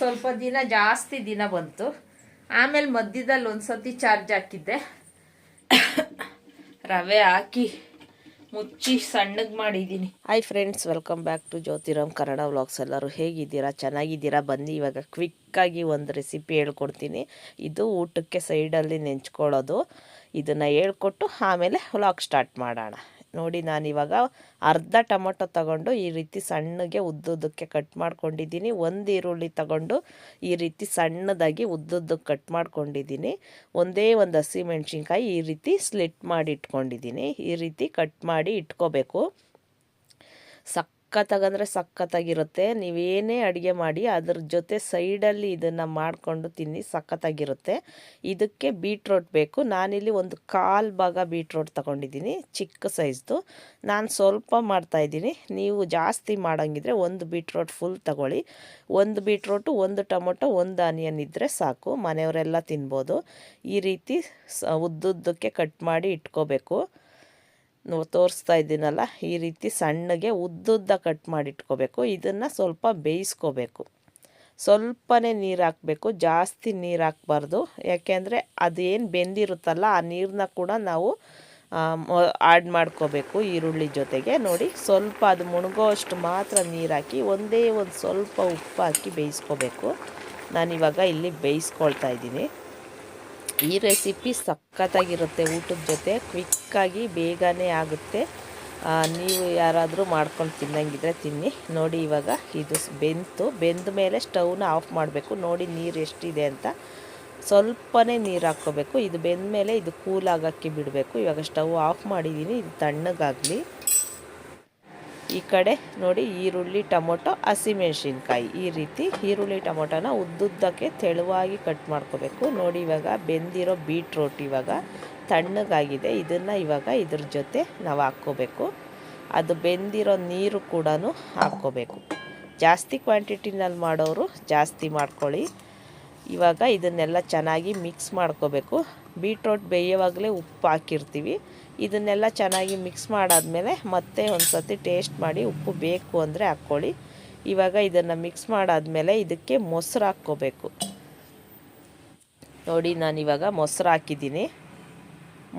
ಸ್ವಲ್ಪ ದಿನ, ಜಾಸ್ತಿ ದಿನ ಬಂತು. ಆಮೇಲೆ ಮಧ್ಯದಲ್ಲಿ ಒಂದ್ಸತಿ ಚಾರ್ಜ್ ಹಾಕಿದ್ದೆ. ರವೆ ಹಾಕಿ ಮುಚ್ಚಿ ಸಣ್ಣಗೆ ಮಾಡಿದ್ದೀನಿ. Hi friends welcome back to Jyothiram Kannada vlogs ಎಲ್ಲರೂ ಹೇಗಿದ್ದೀರಾ? ಚೆನ್ನಾಗಿದ್ದೀರಾ? ಬನ್ನಿ, ಇವಾಗ ಕ್ವಿಕ್ಕಾಗಿ ಒಂದು ರೆಸಿಪಿ ಹೇಳ್ಕೊಡ್ತೀನಿ. ಇದು ಊಟಕ್ಕೆ ಸೈಡಲ್ಲಿ ನೆಂಚ್ಕೊಳ್ಳೋದು. ಇದನ್ನು ಹೇಳ್ಕೊಟ್ಟು ಆಮೇಲೆ ವ್ಲಾಗ್ ಸ್ಟಾರ್ಟ್ ಮಾಡೋಣ. ನೋಡಿ ನಾನಿವಾಗ ಅರ್ಧ ಟೊಮೊಟೊ ತಗೊಂಡು ಈ ರೀತಿ ಸಣ್ಣಗೆ ಉದ್ದುದ್ದಕ್ಕೆ ಕಟ್ ಮಾಡ್ಕೊಂಡಿದ್ದೀನಿ. ಒಂದು ಈರುಳ್ಳಿ ತಗೊಂಡು ಈ ರೀತಿ ಸಣ್ಣದಾಗಿ ಉದ್ದುದ್ದಕ್ಕೆ ಕಟ್ ಮಾಡ್ಕೊಂಡಿದ್ದೀನಿ. ಒಂದೇ ಒಂದು ಹಸಿಮೆಣ್ಸಿನ್ಕಾಯಿ ಈ ರೀತಿ ಸ್ಲಿಟ್ ಮಾಡಿ ಇಟ್ಕೊಂಡಿದ್ದೀನಿ. ಈ ರೀತಿ ಕಟ್ ಮಾಡಿ ಇಟ್ಕೋಬೇಕು. ಸಖತ್ತಾಗಂದರೆ ಸಖತ್ತಾಗಿರುತ್ತೆ. ನೀವೇನೇ ಅಡುಗೆ ಮಾಡಿ ಅದ್ರ ಜೊತೆ ಸೈಡಲ್ಲಿ ಇದನ್ನು ಮಾಡಿಕೊಂಡು ತಿನ್ನಿ ಸಖತ್ತಾಗಿರುತ್ತೆ. ಇದಕ್ಕೆ ಬೀಟ್ರೋಟ್ ಬೇಕು. ನಾನಿಲ್ಲಿ ಒಂದು ಕಾಲು ಭಾಗ ಬೀಟ್ರೋಟ್ ತಗೊಂಡಿದ್ದೀನಿ, ಚಿಕ್ಕ ಸೈಜ್ದು. ನಾನು ಸ್ವಲ್ಪ ಮಾಡ್ತಾಯಿದ್ದೀನಿ ನೀವು ಜಾಸ್ತಿ ಮಾಡೋಂಗಿದ್ರೆ ಒಂದು ಬೀಟ್ರೋಟ್ ಫುಲ್ ತಗೊಳ್ಳಿ. ಒಂದು ಬೀಟ್ರೋಟು, ಒಂದು ಟೊಮೊಟೊ, ಒಂದು ಆನಿಯನ್ ಇದ್ದರೆ ಸಾಕು. ಮನೆಯವರೆಲ್ಲ ತಿನ್ಬೋದು. ಈ ರೀತಿ ಉದ್ದುದ್ದಕ್ಕೆ ಕಟ್ ಮಾಡಿ ಇಟ್ಕೋಬೇಕು. ತೋರಿಸ್ತಾ ಇದ್ದೀನಲ್ಲ, ಈ ರೀತಿ ಸಣ್ಣಗೆ ಉದ್ದುದ್ದ ಕಟ್ ಮಾಡಿಟ್ಕೋಬೇಕು. ಇದನ್ನು ಸ್ವಲ್ಪ ಬೇಯಿಸ್ಕೋಬೇಕು. ಸ್ವಲ್ಪನೇ ನೀರು ಹಾಕಬೇಕು, ಜಾಸ್ತಿ ನೀರು ಹಾಕ್ಬಾರ್ದು. ಯಾಕೆಂದರೆ ಅದೇನು ಬೆಂದಿರುತ್ತಲ್ಲ, ಆ ನೀರನ್ನ ಕೂಡ ನಾವು ಆ್ಯಡ್ ಮಾಡ್ಕೋಬೇಕು ಈರುಳ್ಳಿ ಜೊತೆಗೆ. ನೋಡಿ, ಸ್ವಲ್ಪ ಅದು ಮುಣಗೋ ಅಷ್ಟು ಮಾತ್ರ ನೀರು ಹಾಕಿ, ಒಂದೇ ಒಂದು ಸ್ವಲ್ಪ ಉಪ್ಪು ಹಾಕಿ ಬೇಯಿಸ್ಕೋಬೇಕು. ನಾನಿವಾಗ ಇಲ್ಲಿ ಬೇಯಿಸ್ಕೊಳ್ತಾ ಇದ್ದೀನಿ. ಈ ರೆಸಿಪಿ ಸಖತ್ತಾಗಿರುತ್ತೆ ಊಟದ ಜೊತೆ. ಕ್ವಿಕ್ಕಾಗಿ ಬೇಗನೆ ಆಗುತ್ತೆ. ನೀವು ಯಾರಾದರೂ ಮಾಡ್ಕೊಂಡು ತಿನ್ನಂಗಿದ್ರೆ ತಿನ್ನಿ. ನೋಡಿ ಇವಾಗ ಇದು ಬೆಂತು. ಬೆಂದ ಮೇಲೆ ಸ್ಟವ್ನ ಆಫ್ ಮಾಡಬೇಕು. ನೋಡಿ ನೀರು ಎಷ್ಟಿದೆ ಅಂತ. ಸ್ವಲ್ಪನೇ ನೀರು ಹಾಕ್ಕೋಬೇಕು. ಇದು ಬೆಂದ ಮೇಲೆ ಇದು ಕೂಲ್ ಆಗೋಕ್ಕೆ ಬಿಡಬೇಕು. ಇವಾಗ ಸ್ಟವ್ ಆಫ್ ಮಾಡಿದ್ದೀನಿ ಇದು ತಣ್ಣಗಾಗಲಿ. ಈ ಕಡೆ ನೋಡಿ ಈರುಳ್ಳಿ, ಟೊಮೊಟೊ ಹಸಿಮೆಣ್ಸಿನ್ಕಾಯಿ ಈ ರೀತಿ ಈರುಳ್ಳಿ, ಟೊಮೊಟೊನ ಉದ್ದುದ್ದಕ್ಕೆ ತೆಳುವಾಗಿ ಕಟ್ ಮಾಡ್ಕೋಬೇಕು. ನೋಡಿ ಇವಾಗ ಬೆಂದಿರೋ ಬೀಟ್ರೋಟ್ ಇವಾಗ ತಣ್ಣಗಾಗಿದೆ. ಇದನ್ನು ಇವಾಗ ಇದ್ರ ಜೊತೆ ನಾವು ಹಾಕ್ಕೋಬೇಕು. ಅದು ಬೆಂದಿರೋ ನೀರು ಕೂಡ ಹಾಕ್ಕೋಬೇಕು. ಜಾಸ್ತಿ ಕ್ವಾಂಟಿಟಿನಲ್ಲಿ ಮಾಡೋರು ಜಾಸ್ತಿ ಮಾಡ್ಕೊಳ್ಳಿ. ಇವಾಗ ಇದನ್ನೆಲ್ಲ ಚೆನ್ನಾಗಿ ಮಿಕ್ಸ್ ಮಾಡ್ಕೋಬೇಕು. ಬೀಟ್ರೋಟ್ ಬೇಯೋವಾಗಲೇ ಉಪ್ಪು ಹಾಕಿರ್ತೀವಿ. ಇದನ್ನೆಲ್ಲ ಚೆನ್ನಾಗಿ ಮಿಕ್ಸ್ ಮಾಡಾದಮೇಲೆ ಮತ್ತೆ ಒಂದು ಸತಿ ಟೇಸ್ಟ್ ಮಾಡಿ ಉಪ್ಪು ಬೇಕು ಅಂದರೆ ಹಾಕ್ಕೊಳ್ಳಿ. ಇವಾಗ ಇದನ್ನು ಮಿಕ್ಸ್ ಮಾಡಾದಮೇಲೆ ಇದಕ್ಕೆ ಮೊಸರು ಹಾಕ್ಕೋಬೇಕು. ನೋಡಿ ನಾನಿವಾಗ ಮೊಸರು ಹಾಕಿದ್ದೀನಿ.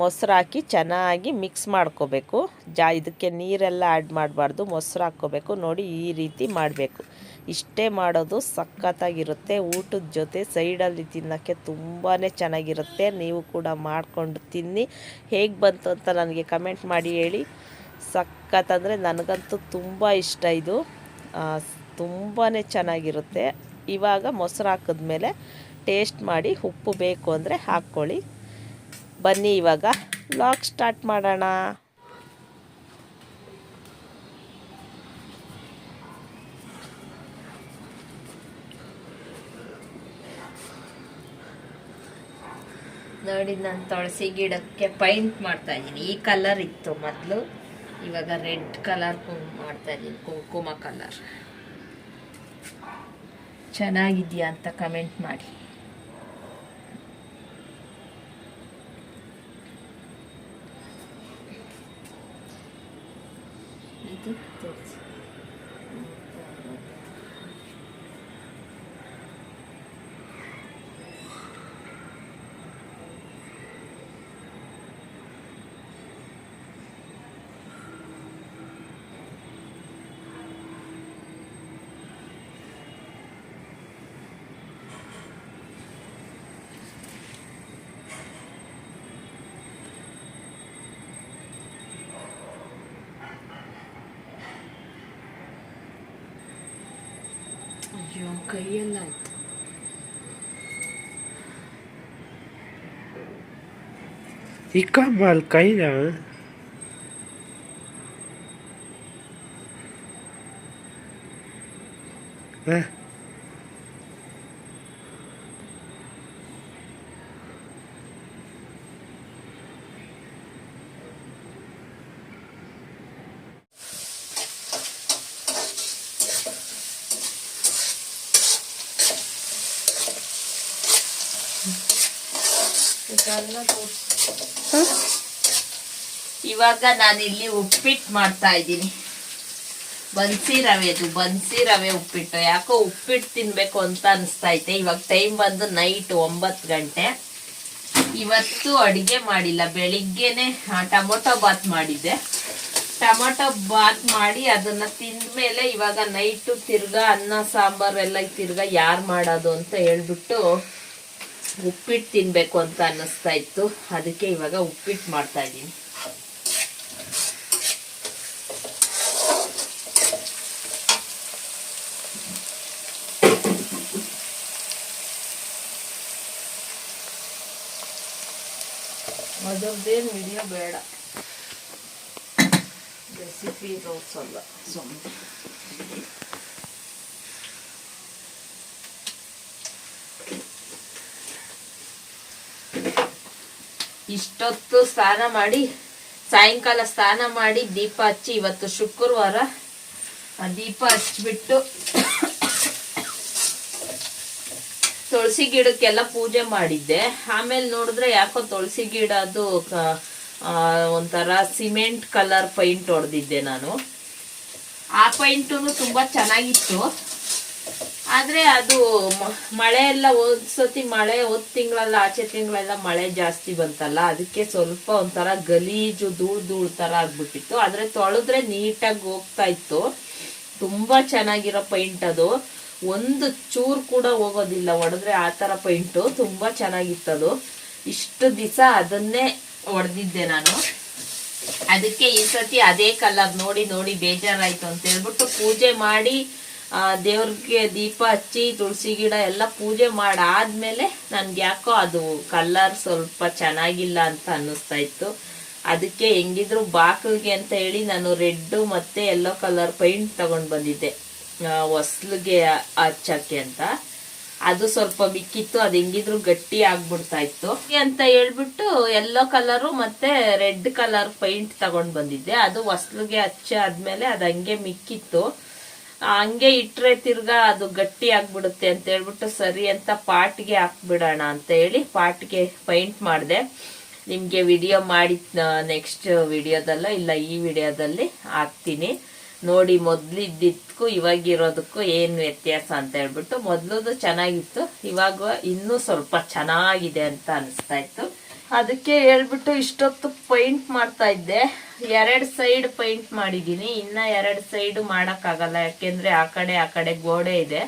ಮೊಸರು ಹಾಕಿ ಚೆನ್ನಾಗಿ ಮಿಕ್ಸ್ ಮಾಡ್ಕೋಬೇಕು. ಜಾ, ಇದಕ್ಕೆ ನೀರೆಲ್ಲ ಆ್ಯಡ್ ಮಾಡಬಾರ್ದು. ಮೊಸರು ಹಾಕ್ಕೋಬೇಕು. ನೋಡಿ, ಈ ರೀತಿ ಮಾಡಬೇಕು. ಇಷ್ಟೇ ಮಾಡೋದು ಸಖತ್ತಾಗಿರುತ್ತೆ. ಊಟದ ಜೊತೆ ಸೈಡಲ್ಲಿ ತಿನ್ನೋಕ್ಕೆ ತುಂಬಾ ಚೆನ್ನಾಗಿರುತ್ತೆ. ನೀವು ಕೂಡ ಮಾಡಿಕೊಂಡು ತಿನ್ನಿ. ಹೇಗೆ ಬಂತು ಅಂತ ನನಗೆ ಕಮೆಂಟ್ ಮಾಡಿ ಹೇಳಿ. ಸಖತ್ತಂದರೆ ನನಗಂತೂ ತುಂಬ ಇಷ್ಟ ಇದು. ತುಂಬಾ ಚೆನ್ನಾಗಿರುತ್ತೆ. ಇವಾಗ ಮೊಸರು ಹಾಕಿದ್ಮೇಲೆ ಟೇಸ್ಟ್ ಮಾಡಿ ಉಪ್ಪು ಬೇಕು ಅಂದರೆ ಹಾಕ್ಕೊಳ್ಳಿ. ಬನ್ನಿ ಇವಾಗ. ಲಾಕ್ ಸ್ಟಾರ್ಟ್ ಮಾಡೋಣ. ನೋಡಿ ನಾನು ತುಳಸಿ ಗಿಡಕ್ಕೆ ಪೈಂಟ್ ಮಾಡ್ತಾ ಇದ್ದೀನಿ. ಈ ಕಲರ್ ಇತ್ತು ಮೊದಲು. ಇವಾಗ ರೆಡ್ ಕಲರ್ ಮಾಡ್ತಾ ಇದ್ದೀನಿ. ಕುಂಕುಮ ಕಲರ್ ಚೆನ್ನಾಗಿದೆಯಾ ಅಂತ ಕಮೆಂಟ್ ಮಾಡಿ. ಇದು ತುಳಸಿ ಅಯ್ಯೋ ಕೈಯೆಲ್ಲ ಆಯ್ತು Ikan kayaknya. Eh, ಇವಾಗ ನಾನಿಲ್ಲಿ ಉಪ್ಪಿಟ್ಟು ಮಾಡ್ತಾ ಇದ್ದೀನಿ. ಬನ್ಸಿ ರವೆ ಅದು ಬನ್ಸಿ ರವೆ ಉಪ್ಪಿಟ್ಟು. ಯಾಕೋ ಉಪ್ಪಿಟ್ಟು ತಿನ್ಬೇಕು ಅಂತ ಅನಿಸ್ತಾ ಐತೆ ಇವಾಗ ಟೈಮ್ ಬಂದು ನೈಟ್ ಒಂಬತ್ತು ಗಂಟೆ. ಇವತ್ತು ಅಡುಗೆ ಮಾಡಿಲ್ಲ. ಬೆಳಿಗ್ಗೆನೆ ಟೊಮೊಟೊ ಬಾತ್ ಮಾಡಿದ್ದೆ. ಟೊಮೊಟೊ ಬಾತ್ ಮಾಡಿ ಅದನ್ನು ತಿಂದಮೇಲೆ ಇವಾಗ ನೈಟು ತಿರ್ಗಾ ಅನ್ನ, ಸಾಂಬಾರು ಎಲ್ಲ ತಿರ್ಗಾ ಯಾರು ಮಾಡೋದು ಅಂತ ಹೇಳ್ಬಿಟ್ಟು ಉಪ್ಪಿಟ್ಟು ತಿನ್ನಬೇಕು ಅಂತ ಅನ್ನಿಸ್ತಾ ಇತ್ತು. ಅದಕ್ಕೆ ಇವಾಗ ಉಪ್ಪಿಟ್ಟು ಮಾಡ್ತಾ ಇದ್ದೀನಿ. ಅದರದ್ದೇನು ವಿಡಿಯೋ ಬೇಡ. ರೆಸಿಪಿ ತೋರಿಸಲ್ಲ. ಸುಮ್ಮನೆ ಇಷ್ಟೊತ್ತು ಸ್ನಾನ ಮಾಡಿ, ಸಾಯಂಕಾಲ ಸ್ನಾನ ಮಾಡಿ ದೀಪ ಹಚ್ಚಿ ಇವತ್ತು ಶುಕ್ರವಾರ ದೀಪ ಹಚ್ಚಿಬಿಟ್ಟು ತುಳಸಿ ಗಿಡಕ್ಕೆಲ್ಲ ಪೂಜೆ ಮಾಡಿದ್ದೆ. ಆಮೇಲೆ ನೋಡಿದ್ರೆ ಯಾಕೋ ತುಳಸಿ ಗಿಡ ಅದು ಒಂಥರ ಸಿಮೆಂಟ್ ಕಲರ್ ಪೈಂಟ್ ಹೊಡೆದಿದ್ದೆ ನಾನು. ಆ ಪೈಂಟು ತುಂಬಾ ಚೆನ್ನಾಗಿತ್ತು. ಆದ್ರೆ ಅದು ಮಳೆ ಎಲ್ಲ ಒಂದ್ಸತಿ ಮಳೆ ಹೋದ್ ತಿಂಗಳೆಲ್ಲ, ಆಚೆ ತಿಂಗಳೆಲ್ಲ ಮಳೆ ಜಾಸ್ತಿ ಬಂತಲ್ಲ, ಅದಕ್ಕೆ ಸ್ವಲ್ಪ ಒಂಥರ ಗಲೀಜು, ಧೂಳ್ ಧೂಳ್ ತರ ಆಗ್ಬಿಟ್ಟಿತ್ತು. ಆದ್ರೆ ತೊಳೆದ್ರೆ ನೀಟಾಗಿ ಹೋಗ್ತಾ ಇತ್ತು. ತುಂಬಾ ಚೆನ್ನಾಗಿರೋ ಪೈಂಟ್ ಅದು. ಒಂದು ಚೂರ್ ಕೂಡ ಹೋಗೋದಿಲ್ಲ, ಒಡೆದ್ರೆ ಆ ತರ ಪೈಂಟು. ತುಂಬಾ ಚೆನ್ನಾಗಿತ್ತದು ಇಷ್ಟು ದಿವಸ ಅದನ್ನೇ ಹೊಡೆದಿದ್ದೆ ನಾನು. ಅದಕ್ಕೆ ಈ ಸತಿ ಅದೇ ಕಲರ್ ನೋಡಿ ನೋಡಿ ಬೇಜಾರಾಯ್ತು ಅಂತ ಹೇಳ್ಬಿಟ್ಟು ಪೂಜೆ ಮಾಡಿ ದೇವ್ರಿಗೆ ದೀಪ ಹಚ್ಚಿ, ತುಳಸಿ ಗಿಡ ಎಲ್ಲ ಪೂಜೆ ಮಾಡಾದ್ಮೇಲೆ ನನ್ಗೆ ಯಾಕೋ ಅದು ಕಲ್ಲರ್ ಸ್ವಲ್ಪ ಚೆನ್ನಾಗಿಲ್ಲ ಅಂತ ಅನ್ನಿಸ್ತಾ ಇತ್ತು. ಅದಕ್ಕೆ ಹೆಂಗಿದ್ರು ಬಾಕಲ್ಗೆ ಅಂತ ಹೇಳಿ ನಾನು ರೆಡ್ ಮತ್ತೆ ಯೆಲ್ಲೋ ಕಲರ್ ಪೈಂಟ್ ತಗೊಂಡ್ ಬಂದಿದ್ದೆ. ಹೊಸ್ಲಿಗೆ ಹಚ್ಚಕ್ಕೆ ಅಂತ. ಅದು ಸ್ವಲ್ಪ ಮಿಕ್ಕಿತ್ತು ಅದು ಹೆಂಗಿದ್ರು ಗಟ್ಟಿ ಆಗ್ಬಿಡ್ತಾ ಇತ್ತು. ಅಂತ ಹೇಳ್ಬಿಟ್ಟು ಯೆಲ್ಲೋ ಕಲರು ಮತ್ತೆ ರೆಡ್ ಕಲರ್ ಪೈಂಟ್ ತಗೊಂಡ್ ಬಂದಿದ್ದೆ. ಅದು ಹೊಸ್ಲಿಗೆ ಹಚ್ಚಾದ್ಮೇಲೆ ಅದು ಹಂಗೆ ಮಿಕ್ಕಿತ್ತು. ಹಂಗೆ ಇಟ್ರೆ ತಿರ್ಗಾ ಅದು ಗಟ್ಟಿ ಆಗ್ಬಿಡುತ್ತೆ ಅಂತ ಹೇಳ್ಬಿಟ್ಟು ಸರಿ ಅಂತ ಪಾಟ್ಗೆ ಹಾಕ್ಬಿಡೋಣ ಅಂತ ಹೇಳಿ ಪಾಟ್ಗೆ ಪೈಂಟ್ ಮಾಡಿದೆ. ನಿಮ್ಗೆ ವಿಡಿಯೋ ಮಾಡಿ ನೆಕ್ಸ್ಟ್ ವಿಡಿಯೋದಲ್ಲ ಇಲ್ಲ ಈ ವಿಡಿಯೋದಲ್ಲಿ ಹಾಕ್ತೀನಿ. ನೋಡಿ ಮೊದ್ಲಿದ್ದಕ್ಕೂ ಇವಾಗಿರೋದಕ್ಕೂ ಏನು ವ್ಯತ್ಯಾಸ ಅಂತ ಹೇಳ್ಬಿಟ್ಟು ಮೊದ್ಲದು ಚೆನ್ನಾಗಿತ್ತು, ಇವಾಗ ಇನ್ನೂ ಸ್ವಲ್ಪ ಚೆನ್ನಾಗಿದೆ ಅಂತ ಅನಿಸ್ತಾ ಇತ್ತು. ಅದಕ್ಕೆ ಹೇಳ್ಬಿಟ್ಟು ಇಷ್ಟೊತ್ತು ಪೈಂಟ್ ಮಾಡ್ತಾ ಇದ್ದೆ. ಎರಡು ಸೈಡ್ ಪೈಂಟ್ ಮಾಡಿದ್ದೀನಿ. ಇನ್ನ ಎರಡು ಸೈಡ್ ಮಾಡೋಕ್ಕಾಗಲ್ಲ. ಯಾಕೆಂದ್ರೆ ಆ ಕಡೆ ಆ ಕಡೆ ಗೋಡೆ ಇದೆ.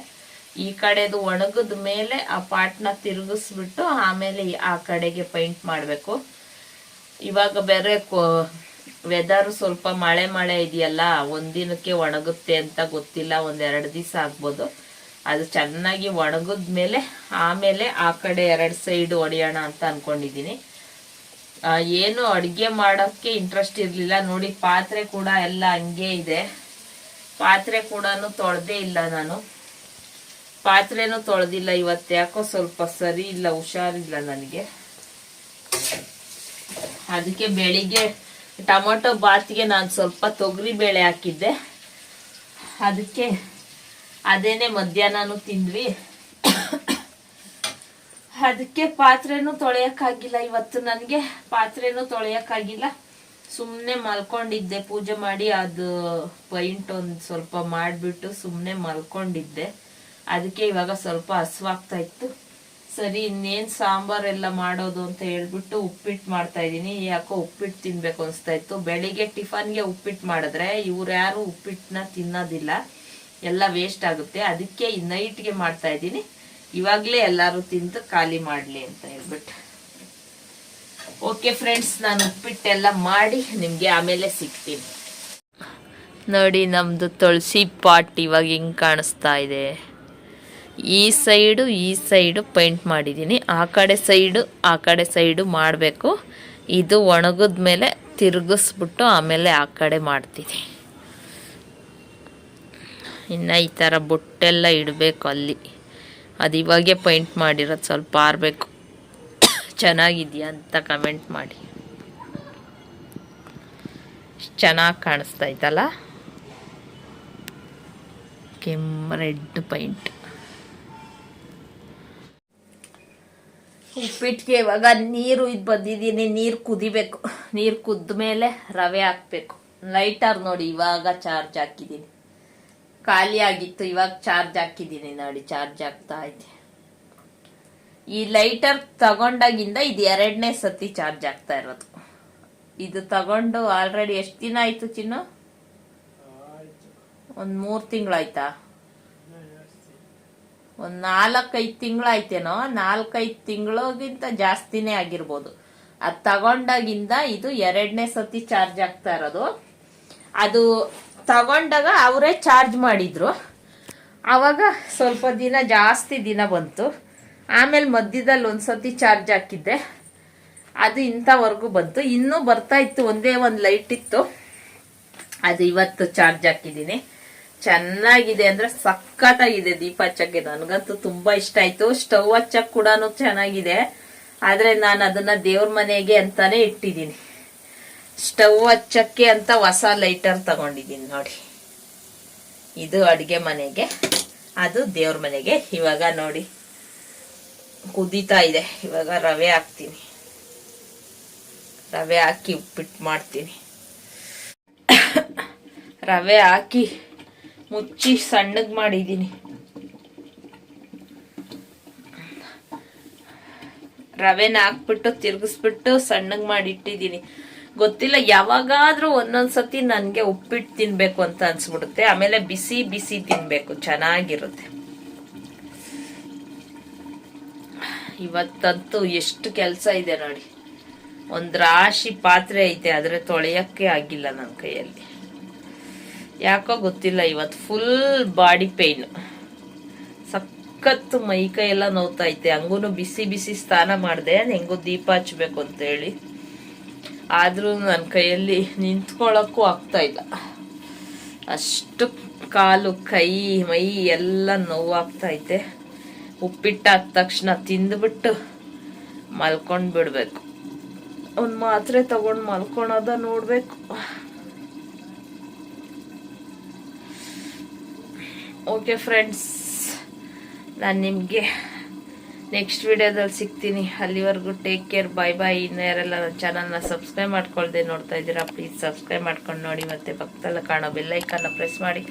ಈ ಕಡೆದು ಒಣಗದ ಮೇಲೆ ಆ ಪಾಟ್ನ ತಿರುಗಿಸ್ಬಿಟ್ಟು ಆಮೇಲೆ ಆ ಕಡೆಗೆ ಪೈಂಟ್ ಮಾಡಬೇಕು. ಇವಾಗ ಬೇರೆ ವೆದರ್ ಸ್ವಲ್ಪ ಮಳೆ ಮಳೆ ಇದೆಯಲ್ಲ ಒಂದಿನಕ್ಕೆ ಒಣಗುತ್ತೆ ಅಂತ ಗೊತ್ತಿಲ್ಲ. ಒಂದೆರಡು ದಿವಸ ಆಗ್ಬೋದು. ಅದು ಚೆನ್ನಾಗಿ ಒಣಗಿದ ಮೇಲೆ ಆಮೇಲೆ ಆ ಕಡೆ ಎರಡು ಸೈಡ್ ಹೊಡೆಯೋಣ ಅಂತ ಅನ್ಕೊಂಡಿದ್ದೀನಿ. ಆ, ಏನು ಅಡುಗೆ ಮಾಡೋಕ್ಕೆ ಇಂಟ್ರೆಸ್ಟ್ ಇರಲಿಲ್ಲ. ನೋಡಿ, ಪಾತ್ರೆ ಕೂಡ ಎಲ್ಲ ಹಂಗೆ ಇದೆ. ಪಾತ್ರೆ ಕೂಡ ತೊಳೆದೇ ಇಲ್ಲ ನಾನು. ಪಾತ್ರೆನೂ ತೊಳೆದಿಲ್ಲ ಇವತ್ತು. ಯಾಕೋ ಸ್ವಲ್ಪ ಸರಿ ಇಲ್ಲ, ಹುಷಾರಿಲ್ಲ ನನಗೆ. ಅದಕ್ಕೆ ಬೆಳಿಗ್ಗೆ ಟೊಮೊಟೊ ಬಾತ್ಗೆ ನಾನು ಸ್ವಲ್ಪ ತೊಗರಿ ಬೇಳೆ ಹಾಕಿದ್ದೆ. ಅದಕ್ಕೆ ಅದೇನೆ ಮಧ್ಯಾಹ್ನನೂ ತಿಂದ್ವಿ. ಅದಕ್ಕೆ ಪಾತ್ರೆನೂ ತೊಳೆಯಕ್ಕಾಗಿಲ್ಲ. ಇವತ್ತು ನನಗೆ ಪಾತ್ರೆನೂ ತೊಳೆಯಕ್ಕಾಗಿಲ್ಲ. ಸುಮ್ಮನೆ ಮಲ್ಕೊಂಡಿದ್ದೆ. ಪೂಜೆ ಮಾಡಿ ಅದು ಪೈಂಟ್ ಒಂದು ಸ್ವಲ್ಪ ಮಾಡಿಬಿಟ್ಟು ಸುಮ್ಮನೆ ಮಲ್ಕೊಂಡಿದ್ದೆ. ಅದಕ್ಕೆ ಇವಾಗ ಸ್ವಲ್ಪ ಹಸುವಾಗ್ತಾ ಇತ್ತು. ಸರಿ, ಇನ್ನೇನು ಸಾಂಬಾರೆಲ್ಲ ಮಾಡೋದು ಅಂತ ಹೇಳ್ಬಿಟ್ಟು ಉಪ್ಪಿಟ್ಟು ಮಾಡ್ತಾ ಇದ್ದೀನಿ. ಯಾಕೋ ಉಪ್ಪಿಟ್ಟು ತಿನ್ಬೇಕು ಅನಿಸ್ತಾ ಇತ್ತು. ಬೆಳಿಗ್ಗೆ ಟಿಫನ್ಗೆ ಉಪ್ಪಿಟ್ಟು ಮಾಡಿದ್ರೆ ಇವ್ರು ಯಾರು ಉಪ್ಪಿಟ್ಟನ್ನ ತಿನ್ನೋದಿಲ್ಲ. ಎಲ್ಲ ವೇಸ್ಟ್ ಆಗುತ್ತೆ. ಅದಕ್ಕೆ ನೈಟ್ಗೆ ಮಾಡ್ತಾ ಇದ್ದೀನಿ. ಇವಾಗಲೇ ಎಲ್ಲರೂ ತಿಂದು ಖಾಲಿ ಮಾಡಲಿ ಅಂತ ಹೇಳ್ಬಿಟ್ಟು ಓಕೆ ಫ್ರೆಂಡ್ಸ್ ನಾನು ಉಪ್ಪಿಟ್ಟೆಲ್ಲ ಮಾಡಿ ನಿಮಗೆ ಆಮೇಲೆ ಸಿಗ್ತೀನಿ. ನೋಡಿ ನಮ್ಮದು ತುಳಸಿ ಪಾಟ್ ಇವಾಗ ಹೆಂಗೆ ಕಾಣಿಸ್ತಾ ಇದೆ. ಈ ಸೈಡು ಈ ಸೈಡು ಪೈಂಟ್ ಮಾಡಿದ್ದೀನಿ. ಆ ಕಡೆ ಸೈಡು, ಆ ಕಡೆ ಸೈಡು ಮಾಡಬೇಕು. ಇದು ಒಣಗಿದ ಮೇಲೆ ತಿರುಗಿಸ್ಬಿಟ್ಟು ಆಮೇಲೆ ಆ ಕಡೆ ಮಾಡ್ತೀನಿ. ಇನ್ನು ಈ ಥರ ಬೊಟ್ಟೆಲ್ಲ ಇಡಬೇಕು ಅಲ್ಲಿ. ಅದು ಇವಾಗೆ ಪೈಂಟ್ ಮಾಡಿರೋದು ಸ್ವಲ್ಪ ಆರಬೇಕು. ಚೆನ್ನಾಗಿದೆಯಾ ಅಂತ ಕಮೆಂಟ್ ಮಾಡಿ. ಚೆನ್ನಾಗಿ ಕಾಣಿಸ್ತಾ ಇತ್ತಲ್ಲ? ಕೆಮ್ ರೆಡ್ ಪೈಂಟ್ ಉಪ್ಪಿಟ್ಟಿಗೆ ಇವಾಗ ನೀರು ಇದು ಬಂದಿದ್ದೀನಿ ನೀರು ಕುದಿಬೇಕು. ನೀರು ಕುದ್ದ ಮೇಲೆ ರವೆ ಹಾಕ್ಬೇಕು. ಲೈಟರ್ ನೋಡಿ ಇವಾಗ ಚಾರ್ಜ್ ಹಾಕಿದ್ದೀನಿ ಖಾಲಿ ಆಗಿತ್ತು ಇವಾಗ ಚಾರ್ಜ್ ಹಾಕಿದ್ದೀನಿ ನೋಡಿ ಚಾರ್ಜ್ ಆಗ್ತಾ ಇದೆ. ಈ ಲೈಟರ್ ತಗೊಂಡಾಗಿಂದ ಇದು ಎರಡನೇ ಸತಿ ಚಾರ್ಜ್ ಆಗ್ತಾ ಇರೋದು. ಇದು ತಗೊಂಡು ಆಲ್ರೆಡಿ ಎಷ್ಟು ದಿನ ಆಯ್ತು ಚಿನ್ನು? ಒಂದು ಮೂರು ತಿಂಗಳಾಯ್ತಾ ಒಂದು ನಾಲ್ಕೈದು ತಿಂಗಳಾಯ್ತೇನೋ ನಾಲ್ಕೈದು ತಿಂಗಳಿಗಿಂತ ಜಾಸ್ತಿನೇ ಆಗಿರ್ಬೋದು. ಅದು ತಗೊಂಡಾಗಿಂದ ಇದು ಎರಡನೇ ಸತಿ ಚಾರ್ಜ್ ಆಗ್ತಾ ಇರೋದು. ಅದು ತಗೊಂಡಾಗ ಅವರೇ ಚಾರ್ಜ್ ಮಾಡಿದ್ರು. ಆವಾಗ ಸ್ವಲ್ಪ ದಿನ ಜಾಸ್ತಿ ದಿನ ಬಂತು. ಆಮೇಲೆ ಮಧ್ಯದಲ್ಲಿ ಒಂದ್ಸತಿ ಚಾರ್ಜ್ ಹಾಕಿದ್ದೆ. ಅದು ಇಂಥವರೆಗೂ ಬಂತು. ಇನ್ನೂ ಬರ್ತಾ ಇತ್ತು, ಒಂದೇ ಒಂದು ಲೈಟ್ ಇತ್ತು. ಅದು ಇವತ್ತು ಚಾರ್ಜ್ ಹಾಕಿದ್ದೀನಿ. ಚೆನ್ನಾಗಿದೆ ಅಂದರೆ ಸಖತ್ತಾಗಿದೆ ದೀಪ ಹಚ್ಚಕ್ಕೆ. ನನಗಂತೂ ತುಂಬ ಇಷ್ಟ ಆಯಿತು. ಸ್ಟವ್ ಹಚ್ಚಕ್ಕೆ ಕೂಡ ಚೆನ್ನಾಗಿದೆ. ಆದರೆ ನಾನು ಅದನ್ನು ದೇವ್ರ ಮನೆಗೆ ಅಂತಾನೆ ಇಟ್ಟಿದ್ದೀನಿ. ಸ್ಟವ್ ಹಚ್ಚಕ್ಕೆ ಅಂತ ಹೊಸ ಲೈಟರ್ ತಗೊಂಡಿದ್ದೀನಿ ನೋಡಿ. ಇದು ಅಡುಗೆ ಮನೆಗೆ, ಅದು ದೇವ್ರ ಮನೆಗೆ. ಇವಾಗ ನೋಡಿ, ಕುದೀತಾ ಇದೆ. ಇವಾಗ ರವೆ ಹಾಕ್ತೀನಿ. ರವೆ ಹಾಕಿ ಉಪ್ಪಿಟ್ಟು ಮಾಡ್ತೀನಿ. ರವೆ ಹಾಕಿ ಮುಚ್ಚಿ ಸಣ್ಣಗ್ ಮಾಡಿದ್ದೀನಿ. ರವೆನ ಹಾಕ್ಬಿಟ್ಟು ತಿರುಗಿಸ್ಬಿಟ್ಟು ಸಣ್ಣಗ್ ಮಾಡಿ ಇಟ್ಟಿದ್ದೀನಿ ಗೊತ್ತಿಲ್ಲ, ಯಾವಾಗಾದ್ರೂ ಒಂದೊಂದ್ಸತಿ ನನಗೆ ಉಪ್ಪಿಟ್ಟು ತಿನ್ಬೇಕು ಅಂತ ಅನ್ಸ್ಬಿಡುತ್ತೆ. ಆಮೇಲೆ ಬಿಸಿ ಬಿಸಿ ತಿನ್ಬೇಕು, ಚೆನ್ನಾಗಿರುತ್ತೆ. ಇವತ್ತಂತೂ ಎಷ್ಟು ಕೆಲಸ ಇದೆ ನೋಡಿ. ಒಂದ್ ರಾಶಿ ಪಾತ್ರೆ ಐತೆ, ಆದ್ರೆ ತೊಳೆಯಕ್ಕೆ ಆಗಿಲ್ಲ ನನ್ನ ಕೈಯಲ್ಲಿ. ಯಾಕೋ ಗೊತ್ತಿಲ್ಲ ಇವತ್ತು ಫುಲ್ ಬಾಡಿ ಪೈನ್ ಸಖತ್ತು ಮೈ ಕೈ ಎಲ್ಲ ನೋವ್ತಾ ಐತೆ. ಹಂಗೂ ಬಿಸಿ ಬಿಸಿ ಸ್ನಾನ ಮಾಡಿದೆ ಹೆಂಗೂ ದೀಪ ಹಚ್ಬೇಕು ಅಂತ ಹೇಳಿ ಆದ್ರೂ ನನ್ನ ಕೈಯಲ್ಲಿ ನಿಂತ್ಕೊಳ್ಳೋಕ್ಕೂ ಆಗ್ತಾ ಇಲ್ಲ. ಅಷ್ಟು ಕಾಲು, ಕೈ, ಮೈ ಎಲ್ಲ ನೋವಾಗ್ತಾ ಐತೆ. ಉಪ್ಪಿಟ್ಟಾದ ತಕ್ಷಣ ತಿಂದ್ಬಿಟ್ಟು ಮಲ್ಕೊಂಡು ಬಿಡಬೇಕು. ಒಂದು ಮಾತ್ರೆ ತಗೊಂಡು ಮಲ್ಕೊಳೋದ ನೋಡಬೇಕು. ಓಕೆ ಫ್ರೆಂಡ್ಸ್ ನಾನು ನಿಮಗೆ ನೆಕ್ಸ್ಟ್ ವಿಡಿಯೋದಲ್ಲಿ ಸಿಗ್ತೀನಿ. ಅಲ್ಲಿವರೆಗೂ ಟೇಕ್ ಕೇರ್ ಬಾಯ್ ಬಾಯ್ ಇನ್ನು ಯಾರೆಲ್ಲ ನನ್ನ ಚಾನಲ್ನ ಸಬ್ಸ್ಕ್ರೈಬ್ ಮಾಡ್ಕೊಳ್ದೆ ನೋಡ್ತಾ ಇದ್ದೀರಾ ಪ್ಲೀಸ್ ಸಬ್ಸ್ಕ್ರೈಬ್ ಮಾಡ್ಕೊಂಡು ನೋಡಿ. ಮತ್ತೆ ಪಕ್ಕದಲ್ಲ ಕಾಣೋ ಬೆಲ್ಲೈಕನ್ನ ಪ್ರೆಸ್ ಮಾಡಿ.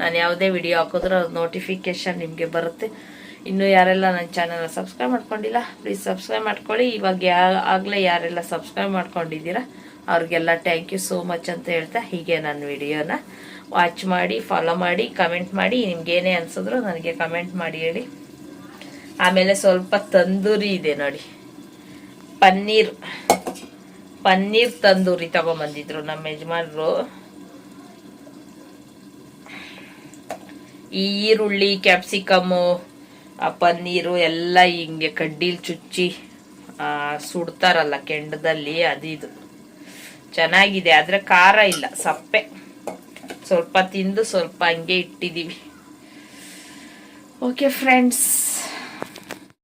ನಾನು ಯಾವುದೇ ವಿಡಿಯೋ ಹಾಕಿದ್ರೂ ಅದು ನೋಟಿಫಿಕೇಶನ್ ನಿಮಗೆ ಬರುತ್ತೆ. ಇನ್ನು ಯಾರೆಲ್ಲ ನನ್ನ ಚಾನಲ್ನ ಸಬ್ಸ್ಕ್ರೈಬ್ ಮಾಡ್ಕೊಂಡಿಲ್ಲ ಪ್ಲೀಸ್ ಸಬ್ಸ್ಕ್ರೈಬ್ ಮಾಡ್ಕೊಳ್ಳಿ. ಇವಾಗ ಯಾ, ಆಗಲೇ ಯಾರೆಲ್ಲ ಸಬ್ಸ್ಕ್ರೈಬ್ ಮಾಡ್ಕೊಂಡಿದ್ದೀರಾ, ಅವ್ರಿಗೆಲ್ಲ ಥ್ಯಾಂಕ್ ಯು ಸೋ ಮಚ್ ಅಂತ ಹೇಳ್ತಾ ಹೀಗೆ ನನ್ನ ವಿಡಿಯೋನ ವಾಚ್ ಮಾಡಿ ಫಾಲೋ ಮಾಡಿ ಕಮೆಂಟ್ ಮಾಡಿ. ನಿಮ್ಗೆ ಏನೇ ಅನ್ಸಿದ್ರು ನನಗೆ ಕಮೆಂಟ್ ಮಾಡಿ ಹೇಳಿ. ಆಮೇಲೆ ಸ್ವಲ್ಪ ತಂದೂರಿ ಇದೆ ನೋಡಿ. ಪನ್ನೀರ್. ಪನ್ನೀರ್ ತಂದೂರಿ ತಗೊಂಬಂದಿದ್ರು ನಮ್ಮ ಯಜಮಾನರು. ಈ ಈರುಳ್ಳಿ ಆ ಪನ್ನೀರು ಎಲ್ಲ ಹಿಂಗೆ ಕಡ್ಡಿಲ್ ಚುಚ್ಚಿ ಸುಡ್ತಾರಲ್ಲ ಕೆಂಡದಲ್ಲಿ ಅದಿದು ಚೆನ್ನಾಗಿದೆ, ಆದರೆ ಖಾರ ಇಲ್ಲ, ಸಪ್ಪೆ. ಸ್ವಲ್ಪ ತಿಂದು ಸ್ವಲ್ಪ ಹಂಗೆ ಇಟ್ಟಿದ್ದೀವಿ ಓಕೆ ಫ್ರೆಂಡ್ಸ್